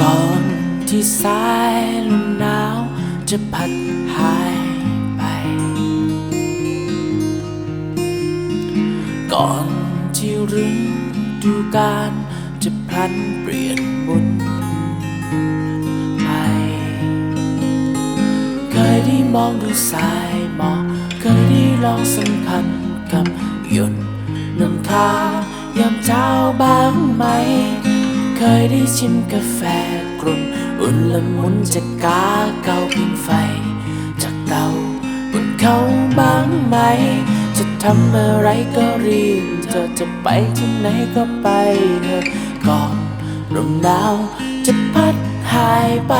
ก่อนที่สายลมหนาวจะพัดหายไป ก่อนที่ฤดูกาลจะพลันเปลี่ยนบุญไป เคยได้มองดูสายหมอกเคยได้ลองสัมผัสกับหยดน้ำค้ายามเช้าบ้างไหม เคยได้ชิมกาแฟกลุ่นอุ่นละมุนจากกาเกาพิงไฟ จากเตาบนเขาบ้างไหม จะทำอะไรก็รีบเธอจะไปที่ไหนก็ไปเถอะก่อนลมหนาวจะพัดหายไป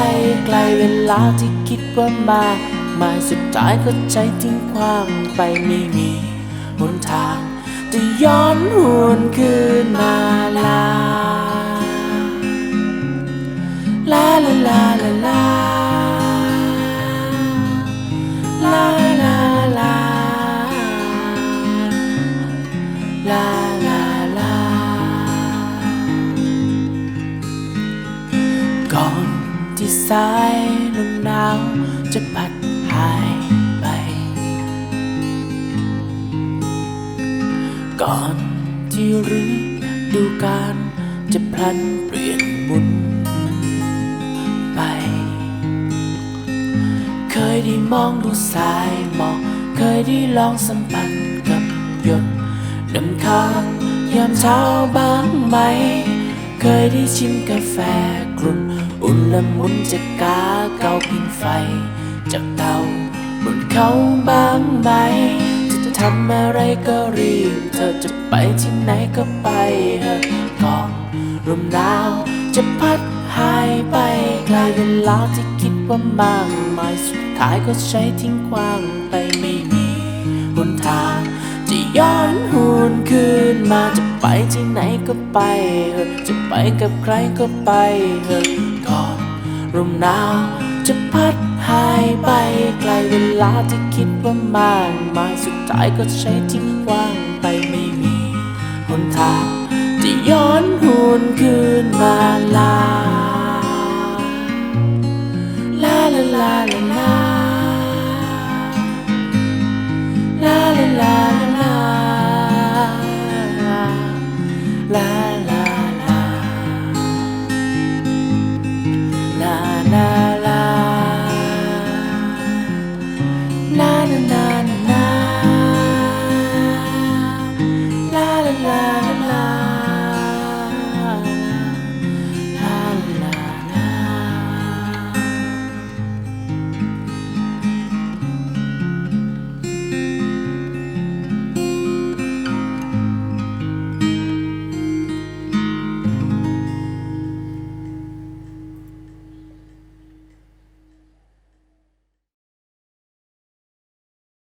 ไกลเวลาที่คิดว่ามากมายสุดท้ายก็ใจทิ้งขว้างไปไม่มีหนทางจะย้อนหวนคืน สายลมหนาวจะพัดหายไป ก่อนที่ฤดูกาลจะพลันเปลี่ยนบุญไป เคยได้มองดูสายหมอกเคยได้ลองสัมผัสกับหยดน้ำค้างยามเช้าบ้างไหม เคยได้ชิมกาแฟกลุ่นอุ่นละมุนจากกาเกาพิงไฟ จากเตาบนเขาบางไหมจะทำอะไรก็รีบ เธอจะไปที่ไหนก็ไปเถอะกอนลมหนาวจะพัดหายไปกลายเวลาที่คิดว่ามากมายสุดท้ายก็ใช้ทิ้งขว้างไปไม่มีหนทาง จะย้อนหวนคืนมาจะ ที่ไหนก็ไปเถอะจะไปกับใครก็ไปเถอะก่อนลมหนาวจะพัดหายไปไกลเวลาที่คิดว่ามากมายสุดท้ายก็ใช้ทิ้งว้างไปไม่มีหนทางจะย้อนหวนคืนมาลาลาลาลาลา 라